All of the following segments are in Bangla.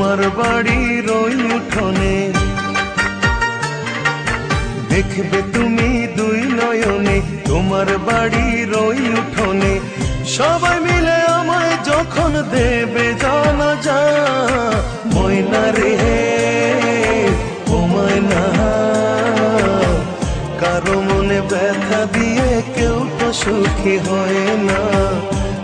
তোমার বাড়ির ওই উঠোনে। দেখবে তুমি দুই নয়নে, তোমার বাড়ির ওই উঠোনে। সবাই মিলে আমায় যখন দেবে জানা যা ময়না রে ও ময়না। কারও মনে ব্যথা দিয়ে কেউ তো সুখী হয় না।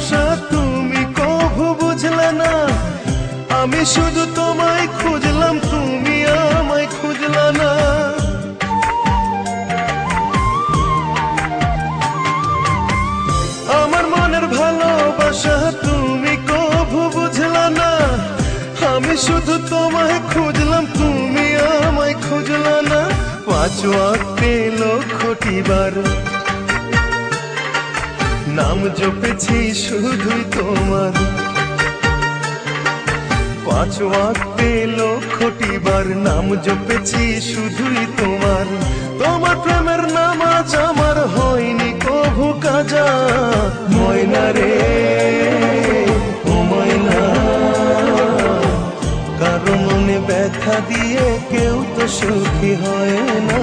ভালোবাসা তুমি কভু বুঝলে না। আমি শুধু তোমায় খুঁজলাম, তুমি আমায় খুঁজলা না। আমার মনের ভালোবাসা তুমি কভু বুঝলা না। আমি শুধু তোমায় খুঁজলাম, তুমি আমায় খুঁজলা না। পাঁচ ওয়াক্তে লক্ষটি বার নাম জপেছি শুধুই তোমার। পাঁচ ওয়াক্তে লক্ষটি বার নাম জপেছি শুধুই তোমার। তোমার প্রেমের নামাজ আমার হয়নি কভু কাজা। ময়না রে ময়না। কারও মনে ব্যথা দিয়ে কেউ তো সুখী হয় না।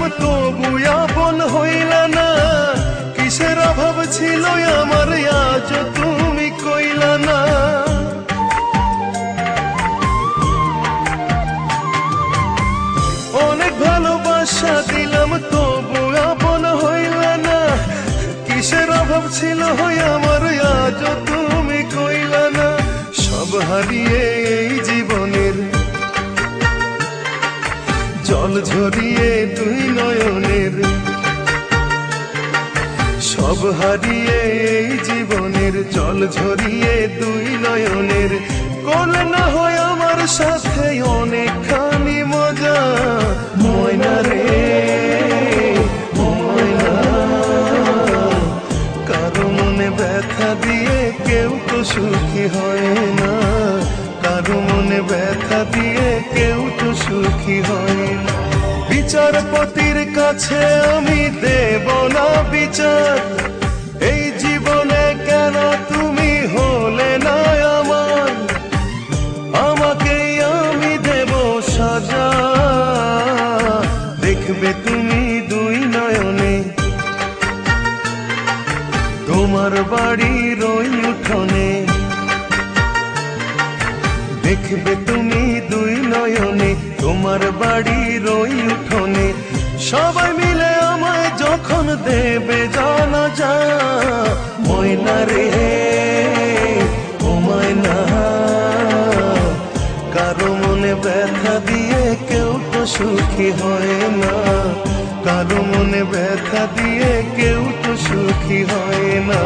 দিলাম তবু আপন হইল না। কিসের অভাব ছিল আমার? আজ তুমি কইলা না। অনেক ভালোবাসা দিলাম, তবু আপন হইল না। কিসের অভাব ছিল হই আমার? আজ তুমি কইলা না। সব হারিয়ে জল ঝরিয়ে দুই নয়নের। সব হারিয়ে এই জীবনের, জল ঝরিয়ে দুই নয়নের। কোন না হয় আমার সাথে অনেকখানি মজা। ময়না রে মনে দিয়ে কেউ তো সুখী হয় না। কারও মনে ব্যথা দিয়ে কেউ তো সুখী হয় বিচারপতির কাছে আমি দেব না বিচার। এই জীবনে কেন তুমি হলে না আমার? আমাকেই আমি দেব সাজা। দেখবে তুমি দুই নয়নে। তোমার বাড়ির ওই উঠোনে। দেখবে তুমি তোমার বাড়ির ওই উঠোনে। সবাই মিলে আমায় যখন দেবে জানা যা ময়না রে ও ময়না। কারও মনে ব্যথা দিয়ে কেউ তো সুখী হয় না। কারও মনে ব্যথা দিয়ে কেউ তো সুখী হয় না।